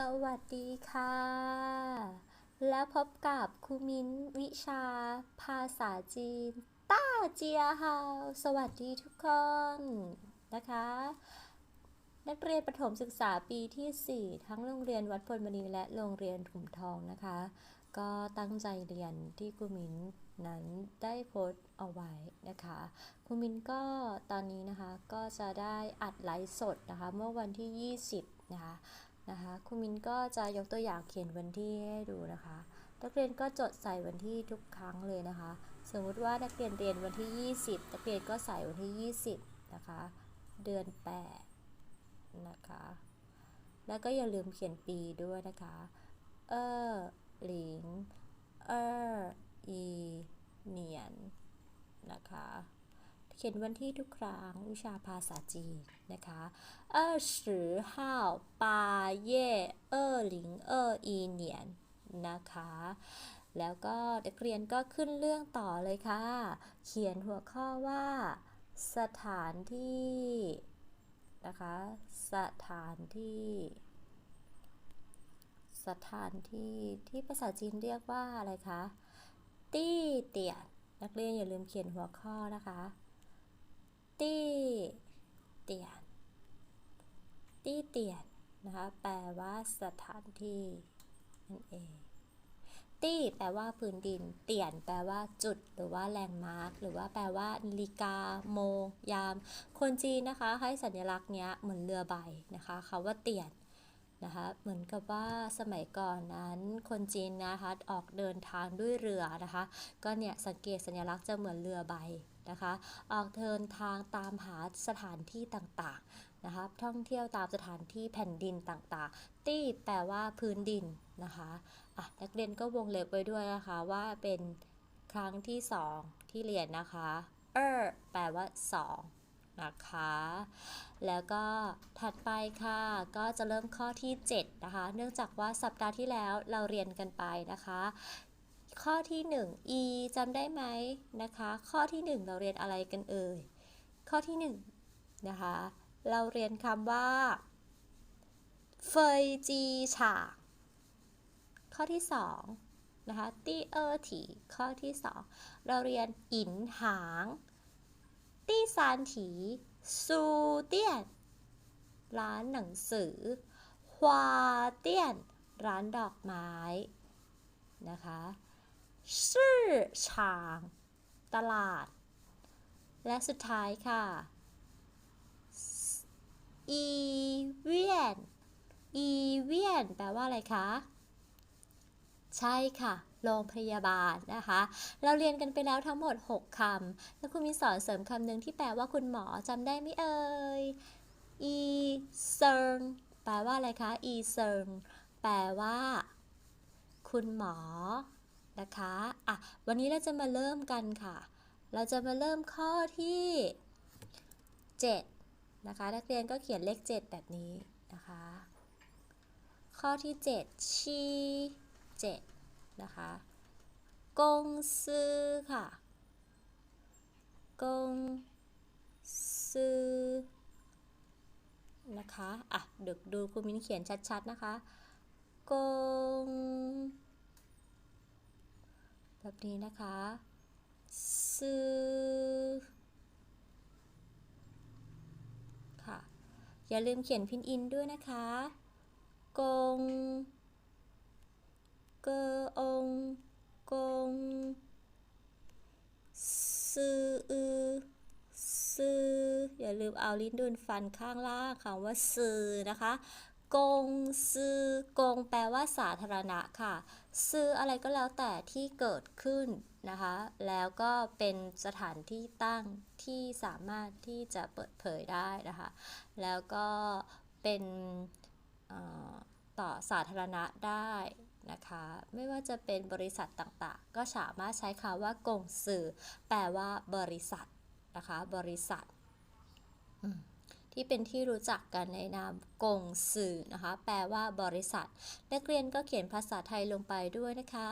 สวัสดีค่ะ แล้วพบกับครูมิ้นวิชา ภาษาจีน ต้าเจียฮาวสวัสดีทุกคนนะคะ นักเรียนประถมศึกษาปีที่ 4 ทั้งโรงเรียนวัดพลมณีและโรงเรียนถุมทองนะคะ ก็ตั้งใจเรียนที่ครูมิ้นนั้นได้โพสต์เอาไว้นะคะครูมิ้นก็ตอนนี้นะคะก็จะได้อัดไลฟ์สดนะคะ เมื่อวันที่ 20 นะคะ นะคะครูมินก็จะยกตัวอย่างเขียนวันที่ให้ดูนะคะ นักเรียนก็จดใส่วันที่ทุกครั้งเลยนะคะ สมมุติว่านักเรียนเรียนวันที่ 20 นักเรียนก็ใส่วันที่ 20 นะคะ เดือน 8 นะคะ แล้วก็อย่าลืมเขียนปีด้วยนะคะ เออหลิง เอออีเหนียน นะคะ เขียนวันที่ทุกครั้งวิชาภาษาจีนนะคะ二十号八月二零二一年นะคะ แล้วก็เด็กเรียนก็ขึ้นเรื่องต่อเลยค่ะ เขียนหัวข้อว่า สถานที่นะคะ สถานที่ สถานที่ที่ภาษาจีนเรียกว่าอะไรคะตี้เตียนนักเรียนอย่าลืมเขียนหัวข้อนะคะ ตี้เตียน ตี้เตียนนะคะ แปลว่าสถานที่นั่นเอง ตี้แปลว่าพื้นดิน เตียน แปลว่าจุด หรือว่าแลนด์มาร์ค หรือว่าแปลว่านาฬิกา โมงยาม คนจีนนะคะ ให้สัญลักษณ์เนี้ยเหมือนเรือใบนะคะคาว่าเตียนนะคะเหมือนกับว่าสมัยก่อนนั้นคนจีนนะคะออกเดินทางด้วยเรือนะคะ ก็เนี่ยสังเกตสัญลักษณ์จะเหมือนเรือใบ นะคะออกเดินทางตามหาสถานที่ต่างๆนะคะท่องเที่ยวตามสถานที่แผ่นดินต่างๆ ตี้แปลว่าพื้นดินนะคะอะนักเรียนก็วงเล็บไว้ด้วยนะคะว่าเป็นครั้งที่ 2 ที่เรียนนะคะเออแปลว่า 2นะคะ แล้วก็ถัดไปค่ะ ก็จะเริ่มข้อที่ 7 นะคะ เนื่องจากว่าสัปดาห์ที่แล้วเราเรียนกันไปนะคะ ข้อที่ 1 e จำได้ไหมนะคะ ข้อที่ 1 เราเรียนอะไรกันเอ่ย ข้อที่ 1 นะคะ เราเรียนคำว่าเฟยจีฉาข้อที่ 2 นะคะตี้เออถีข้อที่ 2 เราเรียนอินหางตี้ซานถีซูเตียน ร้านหนังสือฮวาเตียน ร้านดอกไม้นะคะ ชื่อชาง ตลาด และสุดท้ายค่ะ อีเวียน อีเวียน แปลว่าอะไรคะ ใช่ค่ะโรงพยาบาลนะคะ เราเรียนกันไปแล้วทั้งหมด 6 คำ แล้วคุณมีสอนเสริมคำหนึ่งที่แปลว่าคุณหมอจำได้ไหมเอ่ย อีเซิงแปลว่าอะไรคะ อีเซิงแปลว่า คุณหมอ นะคะอะวันนี้เราจะมาเริ่มกันค่ะ เราจะมาเริ่มข้อที่ 7 นะคะ นักเรียนก็เขียนเลข 7 แบบนี้นะคะ ข้อที่ 7 ชี7นะคะกงซื้อค่ะกงซื้อนะคะ อะเดี๋ยวดูคุณมิ้นเขียนชัดๆนะคะกง แบบนี้นะคะซื้อค่ะ อย่าลืมเขียนพินอินด้วยนะคะ กง เกอองกงซื้ออือซื้ออย่าลืมเอาลิ้นดุนฟันข้างล่างคำว่าซื้อนะคะ กงซื้อกงแปลว่าสาธารณะค่ะ ซื้ออะไรก็แล้วแต่ที่เกิดขึ้นนะคะ แล้วก็เป็นสถานที่ตั้งที่สามารถที่จะเปิดเผยได้นะคะ แล้วก็เป็นต่อสาธารณะได้นะคะ ไม่ว่าจะเป็นบริษัทต่างๆ ก็สามารถใช้คำว่ากงสื่อ แปลว่าบริษัทนะคะ บริษัท ที่เป็นที่รู้จักกันในนามกงสื่อนะคะ แปลว่าบริษัท นักเรียนก็เขียนภาษาไทยลงไปด้วยนะคะ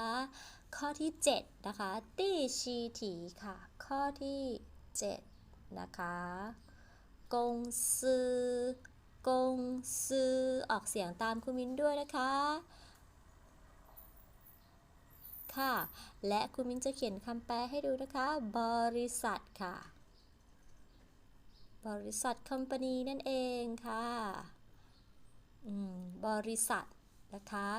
ข้อที่ 7 นะคะตี้ชีถีค่ะ ข้อที่ 7 นะคะกงซือกงซือออกเสียงตามคุณมิ้นด้วยนะคะค่ะ และคุณมิ้นจะเขียนคำแปลให้ดูนะคะ บริษัทค่ะ บริษัทคอมพานีนั่นเองค่ะอืมบริษัทนะคะ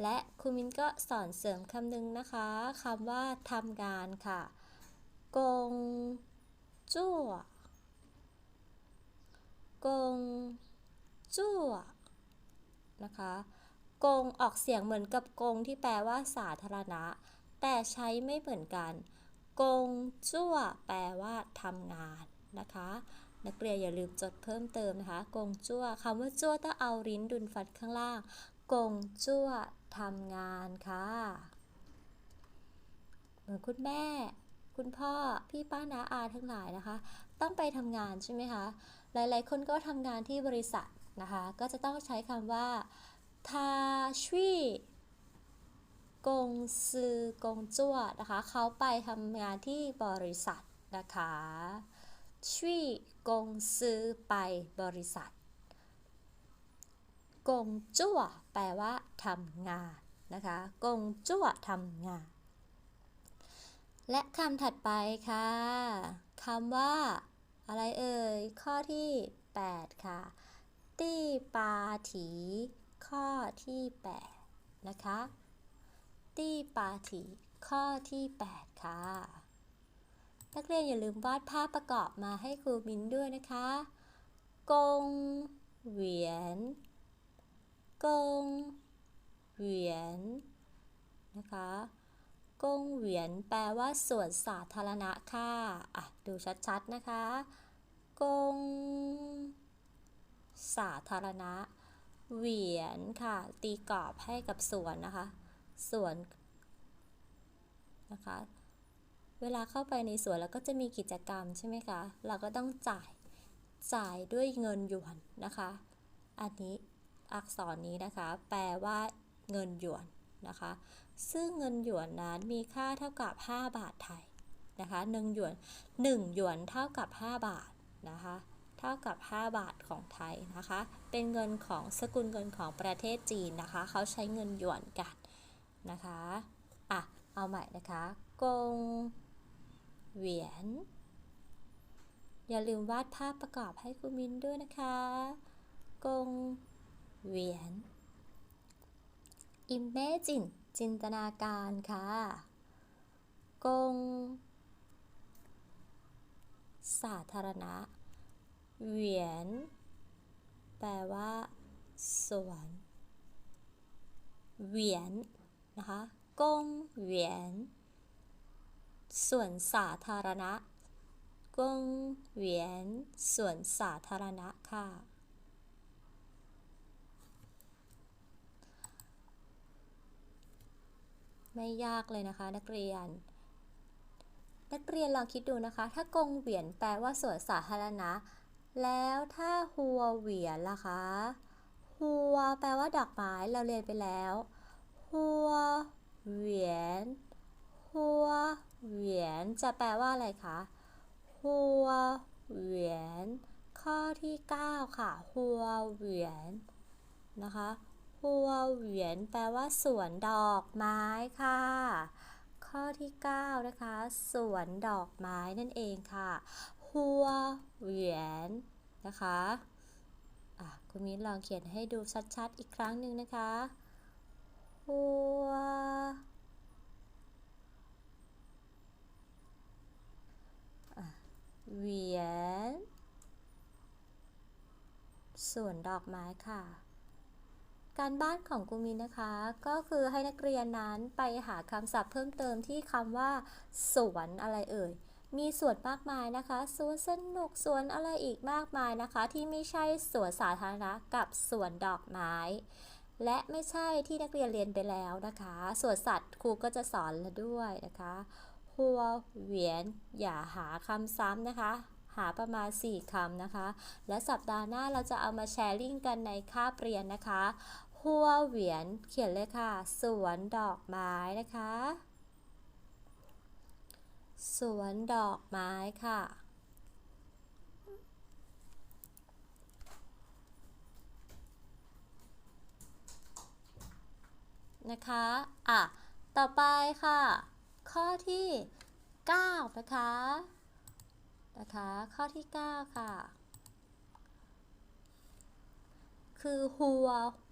และคุณมิ้นก็สอนเสริมคำหนึ่งนะคะคำว่าทำงานค่ะ กงจั่ว กงจั่วนะคะกงออกเสียงเหมือนกับกงที่แปลว่าสาธารณะ แต่ใช้ไม่เหมือนกัน กงจั่วแปลว่าทำงาน นะคะ นักเรียนอย่าลืมจดเพิ่มเติมนะคะ กงจั่วคำว่าจั่วต้องเอาลิ้นดุนฟันข้างล่าง กงจั่วทำงานค่ะ เหมือนคุณแม่ คุณพ่อ พี่ป้าน้าอาทั้งหลายนะคะ ต้องไปทำงานใช่ไหมคะ หลายๆ คนก็ทำงานที่บริษัทนะคะ ก็จะต้องใช้คำว่าทาชวยกงซือกงจั่วนะคะ เขาไปทำงานที่บริษัทนะคะ ช่วยกงซื้อไปบริษัท กงจั่วแปลว่าทำงานนะคะ กงจั่วทำงาน และคำถัดไปค่ะคำว่า อะไรเอ่ย ข้อที่ 8 ค่ะ ตี้ปาถี ข้อที่ 8 นะคะ ตี้ปาถี ข้อที่ 8 ค่ะ นักเรียนอย่าลืมวาดภาพประกอบมาให้ครูมินด้วยนะคะกงเหวียนกงเหวียนนะคะกงเหวียนแปลว่าสวนสาธารณะค่ะอะ ดูชัดๆนะคะกงสาธารณะ เหวียนค่ะ ตีกรอบให้กับสวนนะคะ สวนนะคะ เวลาเข้าไปในสวนแล้วก็จะมีกิจกรรมใช่ไหมคะ เราก็ต้องจ่ายจ่ายด้วยเงินหยวนนะคะ อันนี้อักษรนี้นะคะ แปลว่าเงินหยวนนะคะ ซึ่งเงินหยวนนั้นมีค่าเท่ากับ 5 บาทไทยนะคะ1หยวน1หยวนเท่ากับ 5 บาทนะคะ เท่ากับ 5 บาทของไทยนะคะ เป็นเงินของสกุลเงินของประเทศจีนนะคะ เขาใช้เงินหยวนกันนะคะ อะ เอาใหม่นะคะ กง เหวียน อย่าลืมวาดภาพประกอบให้คุณมินด้วยนะคะ กง เหวียน Imagine จินตนาการค่ะ กง สาธารณะ เหวียน แปลว่า สวน เหวียน นะคะ กง เหวียน ส่วนสาธารณะกงเหวียนส่วนสาธารณะค่ะ ไม่ยากเลยนะคะนักเรียน นักเรียนลองคิดดูนะคะ ถ้ากงเหวียนแปลว่าสวนสาธารณะ แล้วถ้าหัวเหวียนล่ะคะหัวแปลว่าดอกไม้เราเรียนไปแล้วหัวเหวียนหัว เหวียนจะแปลว่าอะไรคะ หัวเหวียน ข้อที่ 9 ค่ะ หัวเหวียนนะคะ หัวเหวียนแปลว่าสวนดอกไม้ค่ะ ข้อที่ 9 นะคะ สวนดอกไม้นั่นเองค่ะ หัวเหวียนนะคะอะคุณมิ้นลองเขียนให้ดูชัดๆ อีกครั้งหนึ่งนะคะ หัว เหวียนส่วนดอกไม้ค่ะ การบ้านของกูมินนะคะ ก็คือให้นักเรียนนั้นไปหาคำศัพท์เพิ่มเติมที่คำว่า สวนอะไรเอ่ย มีสวนมากมายนะคะสวนสนุกสวนอะไรอีกมากมายนะคะ ที่ไม่ใช่สวนสาธารณะกับสวนดอกไม้ และไม่ใช่ที่นักเรียนเรียนไปแล้วนะคะสวนสัตว์ครูก็จะสอนแล้วด้วยนะคะ หัวเหวียน อย่าหาคำซ้ำนะคะ หาประมาณ 4คำนะคะ และสัปดาห์หน้าเราจะเอามาแชร์ลิงก์กันในคาเปรียนนะคะหัวเหวียนเขียนเลยค่ะ สวนดอกไม้นะคะ สวนดอกไม้ค่ะนะคะ อะ ต่อไปค่ะ ข้อที่ 9 นะคะ นะคะ ข้อที่ 9 ค่ะ คือหัว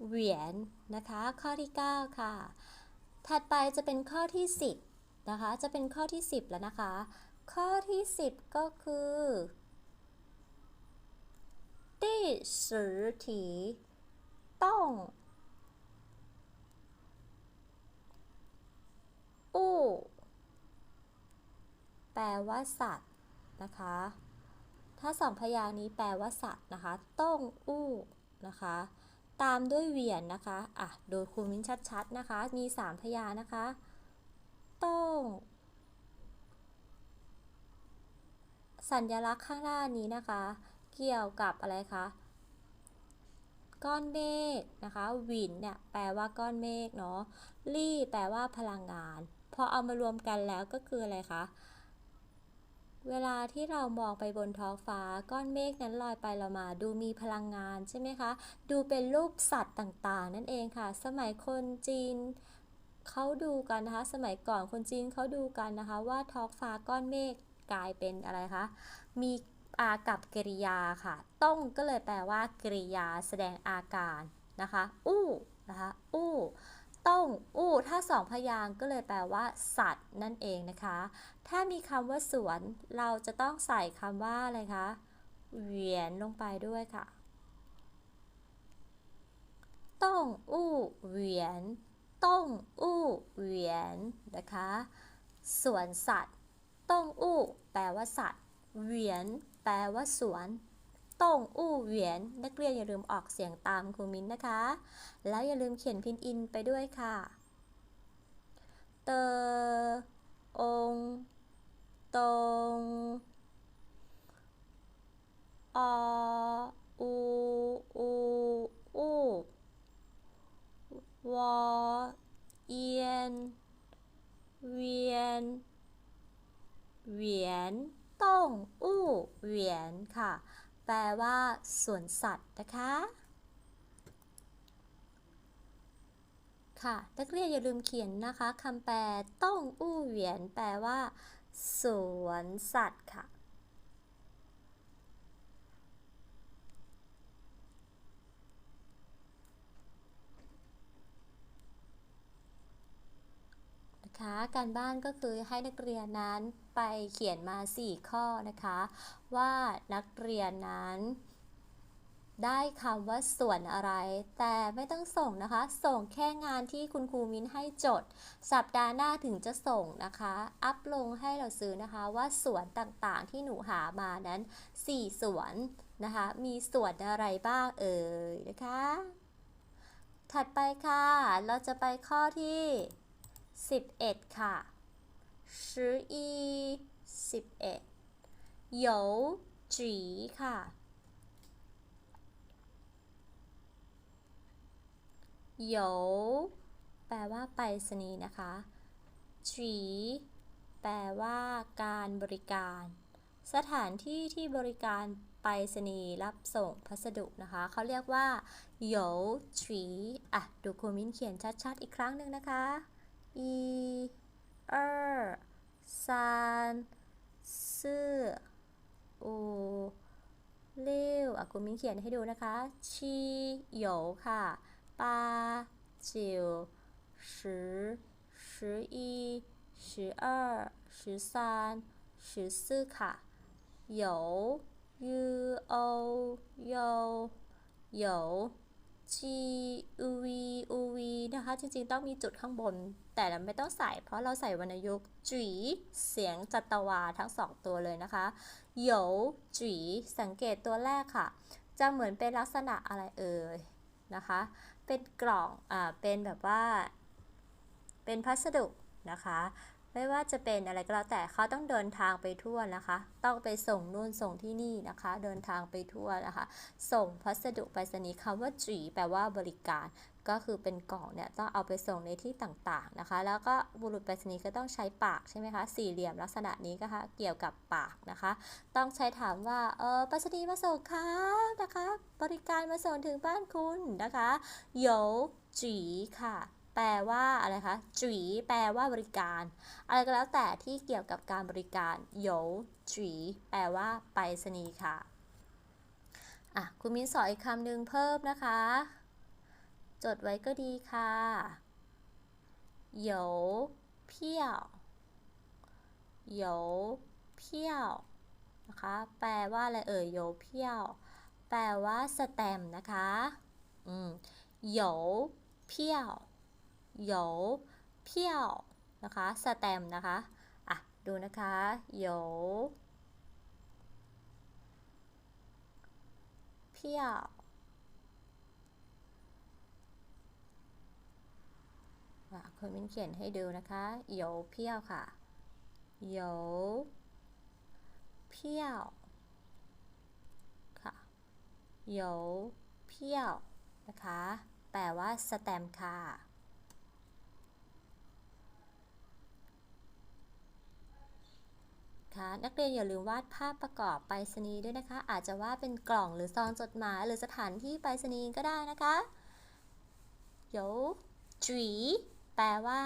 เหวียนนะคะ ข้อที่ 9 ค่ะ ถัดไปจะเป็นข้อที่ 10 นะคะ จะเป็นข้อที่ 10 แล้วนะคะ ข้อที่ 10 ก็คือที่สือถีต้องอู้ แปลว่าสัตว์นะคะ ถ้าสองพยางนี้แปลว่าสัตว์นะคะ ต้องอู้นะคะ ตามด้วยเวียนนะคะอะโดยครูมิ้นชัดๆนะคะ มีสามพยางนะคะ ต้อง สัญลักษณ์ข้างหน้านี้นะคะ เกี่ยวกับอะไรคะก้อนเมฆนะคะวินเนี่ยแปลว่าก้อนเมฆเนาะลี่แปลว่าพลังงาน พอเอามารวมกันแล้วก็คืออะไรคะ เวลาที่เรามองไปบนท้องฟ้าก้อนเมฆนั้นลอยไปลอยมา ดูมีพลังงานใช่ไหมคะ ดูเป็นรูปสัตว์ต่างๆ นั่นเองค่ะ สมัยคนจีนเขาดูกันนะคะ สมัยก่อนคนจีนเขาดูกันนะคะ ว่าท้องฟ้าก้อนเมฆกลายเป็นอะไรคะมีอากับกริยาค่ะ ต้องก็เลยแปลว่ากริยาแสดงอาการนะคะ อู้นะคะอู้ ต้อง อู้ ถ้าสองพยางก็เลยแปลว่า สัตว์นั่นเองนะคะ ถ้ามีคำว่าสวน เราจะต้องใส่คำว่าอะไรคะเหวียนลงไปด้วยค่ะ ต้อง อู้เหวียน ต้อง อู้เหวียนนะคะสวนสัตว์ ต้อง อู้ แปลว่าสัตว์ เหวียน แปลว่าสวน ต้งอู้เหวียน นักเรียนอย่าลืมออกเสียงตามครูมิ้นนะคะ แล้วอย่าลืมเขียนพินอินไปด้วยค่ะ เตอองตงออูอูอูวอเอียน เวียน เหวียนต้องอู้เหวียนค่ะ แปลว่าสวนสัตว์นะคะ ค่ะ นักเรียนอย่าลืมเขียนนะคะคำแปลต้องอู้เหวียน แปลว่า สวนสัตว์ค่ะ นะคะ การบ้านก็คือให้นักเรียนนั้นไปเขียนมา 4 ข้อนะคะ ว่านักเรียนนั้น ได้คำว่าส่วนอะไร แต่ไม่ต้องส่งนะคะ ส่งแค่งานที่คุณครูมิ้นให้จด สัปดาห์หน้าถึงจะส่งนะคะ อัพลงให้เราซื้อนะคะว่าสวนต่างๆที่หนูหามานั้น 4สวนนะคะ มีสวนอะไรบ้างเอ่ยนะคะ ถัดไปค่ะ เราจะไปข้อที่ สิบเอ็ดค่ะสิบอีสิบเอ็ด有จีค่ะ有แปลว่าไปสนีนะคะจีแปลว่าการบริการ สถานที่ที่บริการไปสนีรับส่งพัสดุนะคะ เขาเรียกว่าโยจีอะ ดูโคมินเขียนชัดๆ อีกครั้งหนึ่งนะคะ อีเออซานซื่อโอเกอะคุมิ้นเขียนให้ดูนะคะ ชีโยค่ะปาจิวสิบสิบเอ็ดสิบสองสิบสามสิบสี่ค่ะยยูโอโยโย g u v u v นะคะ จริงๆ ต้องมีจุดข้างบน แต่เราไม่ต้องใส่ เพราะเราใส่วรรณยุกต์จีเสียงจัตวาทั้งสองตัวเลยนะคะโยจีสังเกตตัวแรกค่ะ จะเหมือนเป็นลักษณะอะไรเอ่ยนะคะ เป็นกล่อง อ่า เป็นแบบว่า เป็นพัสดุนะคะ ไม่ว่าจะเป็นอะไรก็แล้วแต่เขาต้องเดินทางไปทั่วนะคะ ต้องไปส่งนู่นส่งที่นี่นะคะ เดินทางไปทั่วนะคะ ส่งพัสดุไปรษณีย์คำว่าจีแปลว่าบริการ ก็คือเป็นกล่องเนี่ยต้องเอาไปส่งในที่ต่างๆนะคะ แล้วก็บุรุษไปรษณีย์ก็ต้องใช้ปากใช่ไหมคะสี่เหลี่ยมลักษณะนี้ก็ค่ะเกี่ยวกับปากนะคะ ต้องใช้ถามว่าเออไปรษณีย์มาส่งครับนะคะ บริการมาส่งถึงบ้านคุณนะคะโยจีค่ะ ลว่าอะไรคะจุ๋ยแปลว่าบริการ อะไรก็แล้วแต่ที่เกี่ยวกับการบริการโยจุ๋ยแปลว่าไปรษณีย์ค่ะอะคุณมิ้นสอนอีกคำหนึ่งเพิ่มนะคะ จดไว้ก็ดีค่ะโยเพี้ยวโยเพี้ยวนะคะ แปลว่าอะไรเอ่ยโยเพี้ยว แปลว่าสแตมนะคะ อืมโยเพี้ยว โยเพี้ยวนะคะสแตมนะคะอะดูนะคะโยเพี้ยวอะคุณมิ้นเขียนให้ดูนะคะโยเพี้ยวค่ะโยเพี้ยวค่ะโยเพี้ยวนะคะ แปลว่าสแตมค่ะ ค่ะ นักเรียนอย่าลืมวาดภาพประกอบไปรษณีย์ด้วยนะคะ อาจจะวาดเป็นกล่องหรือซองจดหมาย หรือสถานที่ไปรษณีย์ก็ได้นะคะโยจุ๋ยแปลว่า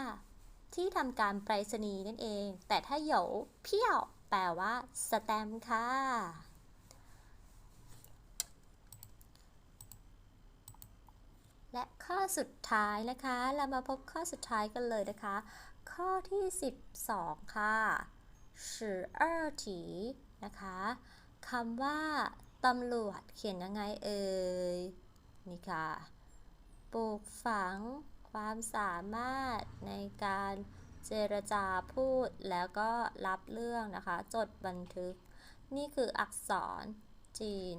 ที่ทำการไปรษณีย์นั่นเอง แต่ถ้าโหยวเพี้ยวแปลว่าสแตมป์ค่ะและข้อสุดท้ายนะคะ เรามาพบข้อสุดท้ายกันเลยนะคะ ข้อที่ 12 ค่ะ สิ二题นะคะคำว่าตำรวจเขียนยังไงเอ่ยนี่ค่ะปลูกฝังความสามารถในการเจรจาพูดแล้วก็รับเรื่องนะคะ จดบันทึก นี่คืออักษรจีน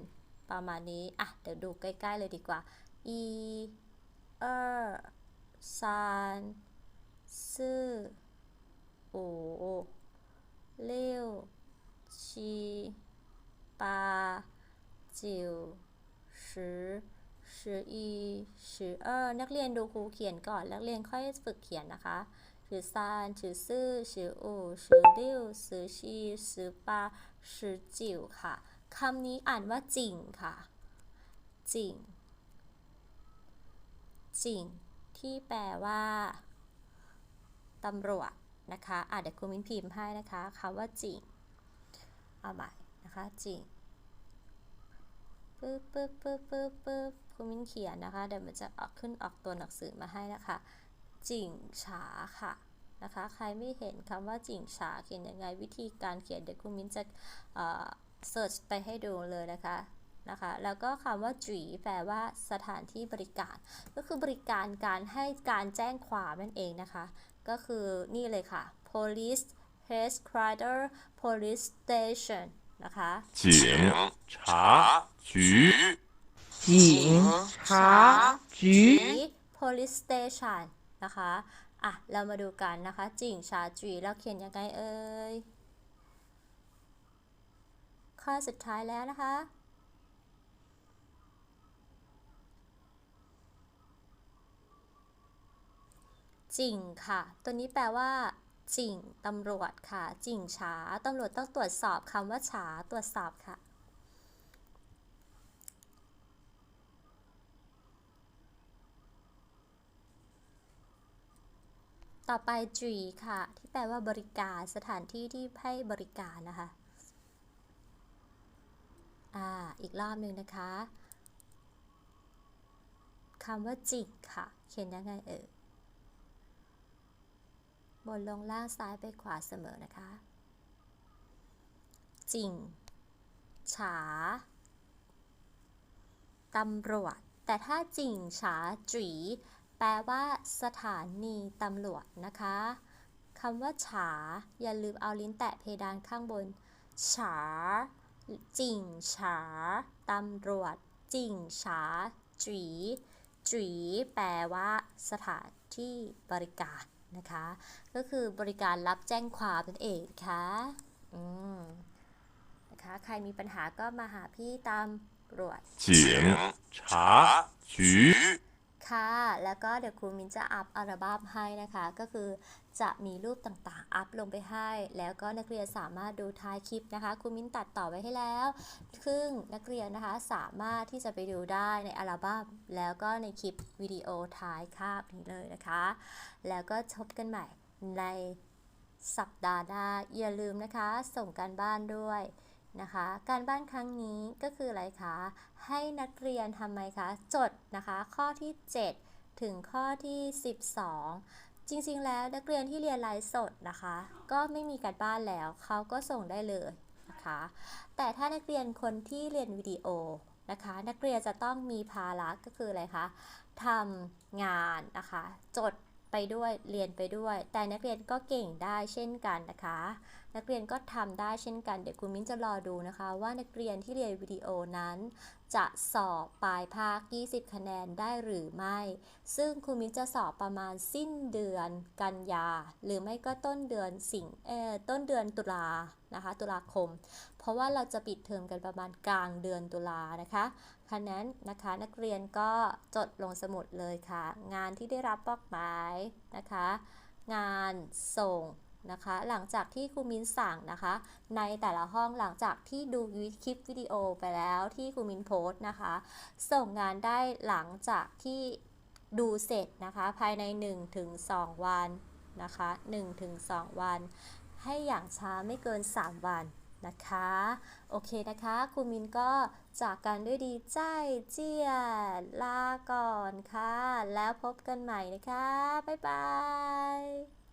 ประมาณนี้ อะ เดี๋ยวดูใกล้ ๆ เลยดีกว่า อีเออซานซื่ออู เลี้ยวชีปาจิวสือสืออีสือเออนักเรียนดูครูเขียนก่อน นักเรียนค่อยฝึกเขียนนะคะสือซานสือซื่อสืออูสือเลี้ยวสือชีสือปาสือจิวค่ะคำนี้อ่านว่าจริงค่ะจริงจริงที่แปลว่าตำรวจ นะคะอะเดี๋ยวคุณมิ้นพิมพ์ให้นะคะคำว่าจริงเอาใหม่นะคะจริงปึ๊บปึ๊บปึ๊บปึ๊บปึ๊บคุณมิ้นเขียนนะคะเดี๋ยวมันจะออกขึ้นออกตัวหนังสือมาให้นะคะจริงฉาค่ะนะคะ ใครไม่เห็นคำว่าจริงฉาเขียนยังไงวิธีการเขียนเดี๋ยวคุณมิ้นจะเสิร์ชไปให้ดูเลยนะคะนะคะแล้วก็คำว่าจุ๋แปลว่าสถานที่บริการ ก็คือบริการการให้การแจ้งความนั่นเองนะคะ ก็คือนี่เลยค่ะ police headquarter police station นะคะ 警察局警察局 police station นะคะ อ่ะ เรามาดูกันนะคะ จิงชาจุยแล้วเขียนยังไงเอ่ย ข้อสุดท้ายแล้วนะคะ จริงค่ะ ตัวนี้แปลว่าจริงตำรวจค่ะจริงฉาตำรวจต้องตรวจสอบคำว่าฉาตรวจสอบค่ะต่อไปจุยค่ะ ที่แปลว่าบริการสถานที่ที่ให้บริการนะคะอ่าอีกรอบหนึ่งนะคะคำว่าจิกค่ะ เขียนยังไงเอ่ย บนลงล่างซ้ายไปขวาเสมอนะคะ จริง ฉา ตำรวจ แต่ถ้าจริง ฉาจุ๋แปลว่าสถานีตำรวจนะคะคำว่าฉา อย่าลืมเอาลิ้นแตะเพดานข้างบน ฉา จริง ฉา ตำรวจ จริง ฉาจุ๋จุ๋แปลว่าสถานที่บริการ นะคะ ก็คือบริการรับแจ้งความนั่นเองค่ะอืมนะคะใครมีปัญหาก็มาหาพี่ตามรวจเฉียงชาฉี ค่ะ แล้วก็เดี๋ยวครูมินจะอัพอัลบั้มให้นะคะ ก็คือจะมีรูปต่างๆ อัพลงไปให้ แล้วก็นักเรียนสามารถดูท้ายคลิปนะคะ ครูมินตัดต่อไว้ให้แล้วซึ่งนักเรียนนะคะสามารถที่จะไปดูได้ในอัลบั้ม แล้วก็ในคลิปวิดีโอท้ายคาบนี้เลยนะคะ แล้วก็พบกันใหม่ในสัปดาห์หน้าอย่าลืมนะคะ ส่งการบ้านด้วย นะคะ การบ้านครั้งนี้ก็คืออะไรคะ ให้นักเรียนทำไมคะ จดนะคะ ข้อที่ 7 ถึงข้อที่ 12 จริงๆ แล้วนักเรียนที่เรียนไลฟ์สดนะคะ ก็ไม่มีการบ้านแล้วเขาก็ส่งได้เลยนะคะ แต่ถ้านักเรียนคนที่เรียนวิดีโอนะคะ นักเรียนจะต้องมีภาระก็คืออะไรคะทำงานนะคะ จด ไปด้วยเรียนไปด้วย แต่นักเรียนก็เก่งได้เช่นกันนะคะ นักเรียนก็ทำได้เช่นกันเดี๋ยวคุณมิ้นจะรอดูนะคะ ว่านักเรียนที่เรียนวิดีโอนั้น จะสอบปลายภาค 20 คะแนนได้หรือไม่ ซึ่งครูมิ้นจะสอบประมาณสิ้นเดือนกันยา หรือไม่ก็ต้นเดือนสิงเออต้นเดือนตุลานะคะ ตุลาคม เพราะว่าเราจะปิดเทอมกันประมาณกลางเดือนตุลานะคะ คะนั้นนะคะนักเรียนก็จดลงสมุดเลยค่ะ งานที่ได้รับมอบหมายนะคะ งานส่งนะคะ หลังจากที่ครูมิ้นสั่งนะคะ ในแต่ละห้องหลังจากที่ดูคลิปวิดีโอไปแล้วที่ครูมินโพสต์นะคะ ส่งงานได้หลังจากที่ดูเสร็จนะคะ ภายใน 1-2 วันนะคะ 1-2 วัน ให้อย่างช้าไม่เกิน 3 วัน นะคะ โอเคนะคะครูมินก็จากกันด้วยดีใจเจียลาก่อนค่ะ แล้วพบกันใหม่นะคะ บ๊ายบาย